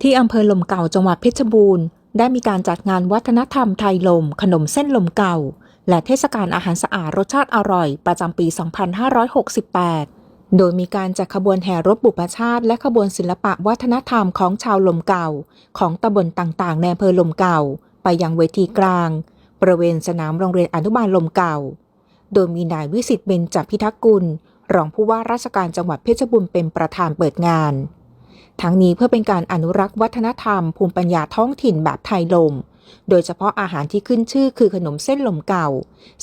ที่อำเภอลมเก่าจังหวัดเพชรบูรณ์ ได้มีการจัดงานวัฒนธรรมไทยลม ขนมเส้นลมเก่า และเทศกาลอาหารสะอาดรสชาติอร่อย ประจำปี 2568 โดยมีการจัดขบวนแห่รถบุปชาติ และขบวนศิลปะวัฒนธรรมของชาวลมเก่า ของตำบลต่างๆ ในอำเภอลมเก่า ไปยังเวทีกลาง บริเวณสนามโรงเรียนอนุบาลลมเก่า โดยมีนายวิสิตเบญจพิทักษ์กุล รองผู้ว่าราชการจังหวัดเพชรบูรณ์เป็นประธานเปิดงาน ทั้งนี้เพื่อเป็นการอนุรักษ์วัฒนธรรมภูมิปัญญาท้องถิ่นแบบไทยลม โดยเฉพาะอาหารที่ขึ้นชื่อคือขนมเส้นลมเก่า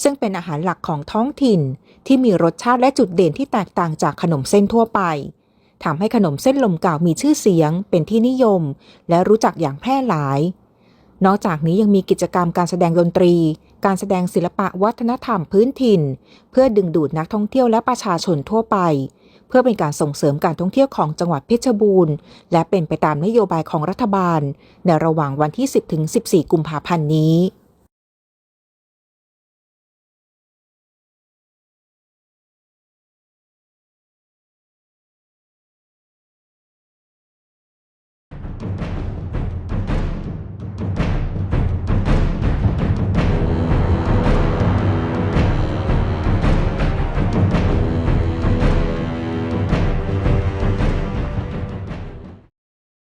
ซึ่งเป็นอาหารหลักของท้องถิ่น ที่มีรสชาติและจุดเด่นที่แตกต่างจากขนมเส้นทั่วไปทำให้ขนมเส้นลมเก่ามีชื่อเสียง เป็นที่นิยม และรู้จักอย่างแพร่หลาย นอกจากนี้ยังมีกิจกรรมการแสดงดนตรี การแสดงศิลปะวัฒนธรรมพื้นถิ่น เพื่อดึงดูดนักท่องเที่ยวและประชาชนทั่วไป เพื่อเป็นการส่งเสริมการท่องเที่ยวของจังหวัดเพชรบูรณ์ และเป็นไปตามนโยบายของรัฐบาล ในระหว่างวันที่ 10-14 กุมภาพันธ์นี้